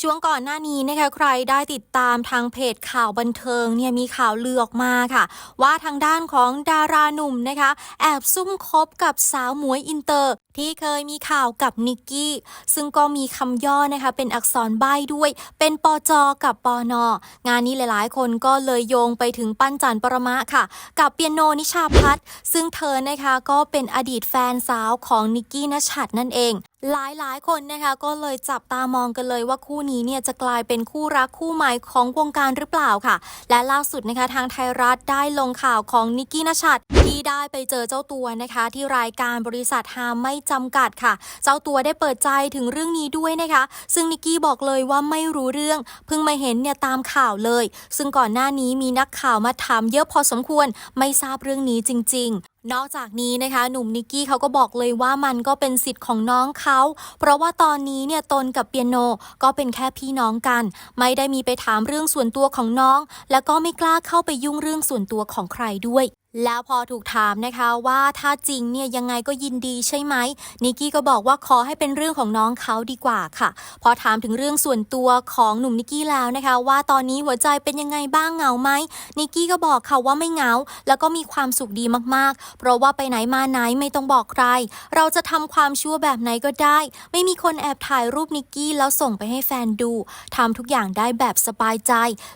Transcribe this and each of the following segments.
ช่วงก่อนหน้านี้นะคะใครได้ติดตามทางเพจข่าวบันเทิงเนี่ยมีข่าวเลือออกมาค่ะ ว่าทางด้านของดาราหนุ่มนะคะ แอบซุ่มคบกับสาวหมวยอินเตอร์ ที่เคยมีข่าวกับนิกกี้ ซึ่งก็มีคำย่อนะคะ เป็นอักษรใบ้ด้วย เป็นปจกับปอนงานนี้หลายๆ คนก็เลยโยงไปถึงปั้นจันปรมะค่ะ กับเปียโนนิชาพัฒน์ซึ่งเธอนะคะก็เป็นอดีตแฟนสาวของนิกกี้นชัดนั่นเอง หลายๆคนนะคะก็เลยจับตามองกันเลยว่าคู่นี้เนี่ยจะกลายเป็นคู่รักคู่ใหม่ของวงการหรือเปล่าค่ะ และล่าสุดนะคะทางไทยรัฐได้ลงข่าวของนิกกี้นชัดที่ได้ไปเจอเจ้าตัวนะคะ ที่รายการบริษัทฮามไม่จำกัดค่ะ เจ้าตัวได้เปิดใจถึงเรื่องนี้ด้วยนะคะ ซึ่งนิกกี้บอกเลยว่าไม่รู้เรื่อง เพิ่งมาเห็นเนี่ยตามข่าวเลย ซึ่งก่อนหน้านี้มีนักข่าวมาถามเยอะพอสมควรไม่ทราบเรื่องนี้จริงๆ นอกจากนี้นะคะหนุ่มนิกกี้เขาก็บอกเลยว่ามันก็เป็นสิทธิ์ของน้องเขา เพราะว่าตอนนี้เนี่ยตนกับเปียโนก็เป็นแค่พี่น้องกัน ไม่ได้มีไปถามเรื่องส่วนตัวของน้อง แล้วก็ไม่กล้าเข้าไปยุ่งเรื่องส่วนตัวของใครด้วย แล้วพอถูกถามนะคะว่าถ้าจริงเนี่ยยังไงก็ยินดีใช่ไหมนิกกี้ก็บอกว่าขอให้เป็นเรื่องของน้องเขาดีกว่าค่ะ พอถามถึงเรื่องส่วนตัวของหนุ่มนิกกี้แล้วนะคะ ว่าตอนนี้หัวใจเป็นยังไงบ้างเหงาไหมนิกกี้ก็บอกค่ะว่าไม่เหงา แล้วก็มีความสุขดีมากๆ เพราะว่าไปไหนมาไหนไม่ต้องบอกใคร เราจะทำความชั่วแบบไหนก็ได้ ไม่มีคนแอบถ่ายรูปนิกกี้แล้วส่งไปให้แฟนดูทำทุกอย่างได้แบบสบายใจ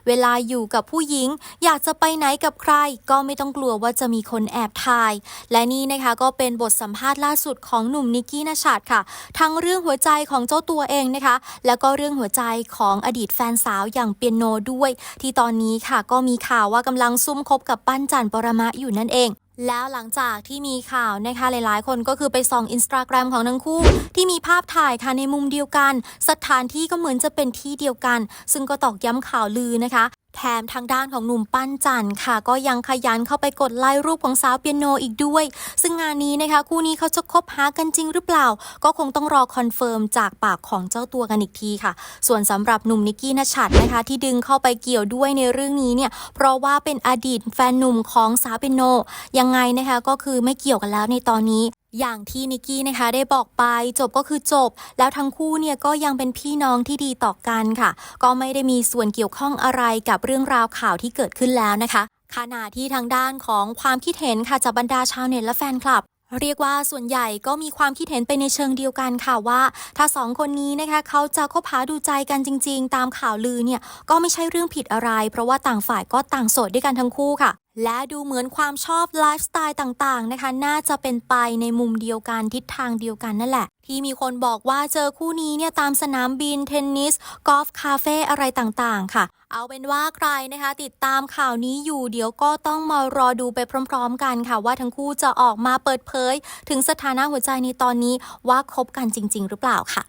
เวลาอยู่กับผู้หญิง อยากจะไปไหนกับใคร ก็ไม่ต้องกลัวว่าว่าจะมีคนแอบถ่าย และนี่นะคะก็เป็นบทสัมภาษณ์ล่าสุดของหนุ่มนิกกี้นชัดค่ะ ทั้งเรื่องหัวใจของเจ้าตัวเองนะคะ แล้วก็เรื่องหัวใจของอดีตแฟนสาวอย่างเปียโนด้วย ที่ตอนนี้ค่ะก็มีข่าวว่ากำลังซุ่มคบกับปั้นจันปรมะอยู่นั่นเองแล้วหลังจากที่มีข่าวนะคะหลายๆ คนก็คือไปส่องอินสตาแกรมของทั้งคู่ ที่มีภาพถ่ายค่ะในมุมเดียวกัน สถานที่ก็เหมือนจะเป็นที่เดียวกัน ซึ่งก็ตอกย้ำข่าวลือนะคะ แถมทางด้านของหนุ่มปั้นจันค่ะ ก็ยังขยันเข้าไปกดไลค์รูปของสาวเปียโนอีกด้วย ซึ่งงานนี้นะคะคู่นี้เขาจะคบหากันจริงหรือเปล่า ก็คงต้องรอคอนเฟิร์มจากปากของเจ้าตัวกันอีกทีค่ะ ส่วนสำหรับหนุ่มนิกกี้นชัดนะคะ ที่ดึงเข้าไปเกี่ยวด้วยในเรื่องนี้เนี่ยเพราะว่าเป็นอดีตแฟนหนุ่มของสาวเปียโนยังไงนะคะก็คือไม่เกี่ยวกันแล้วในตอนนี้ อย่างที่นิกกี้นะคะได้บอกไปจบก็คือจบ แล้วทั้งคู่เนี่ยก็ยังเป็นพี่น้องที่ดีต่อกันค่ะ ก็ไม่ได้มีส่วนเกี่ยวข้องอะไรกับเรื่องราวข่าวที่เกิดขึ้นแล้วนะคะ ขณะที่ทางด้านของความคิดเห็นค่ะจากบรรดาชาวเน็ตและแฟนคลับเรียกว่าส่วนใหญ่ก็มีความคิดเห็นไปในเชิงเดียวกันค่ะว่า ถ้าสองคนนี้นะคะเขาจะคบหาดูใจกันจริง ๆ ตามข่าวลือเนี่ยก็ไม่ใช่เรื่องผิดอะไร เพราะว่าต่างฝ่ายก็ต่างโสดด้วยกันทั้งคู่ค่ะ และดูเหมือนความชอบไลฟ์สไตล์ต่างๆนะคะ น่าจะเป็นไปในมุมเดียวกันทิศทางเดียวกันนั่นแหละ ที่มีคนบอกว่าเจอคู่นี้เนี่ยตามสนามบินเทนนิสกอล์ฟคาเฟ่อะไรต่างๆ ค่ะ เอาเป็นว่าใครนะคะ ติดตามข่าวนี้อยู่เดี๋ยวก็ต้องมารอดูไปพร้อม ๆ กันค่ะ ว่าทั้งคู่จะออกมาเปิดเผย ถึงสถานะหัวใจในตอนนี้ว่าคบกันจริง ๆ หรือเปล่าค่ะ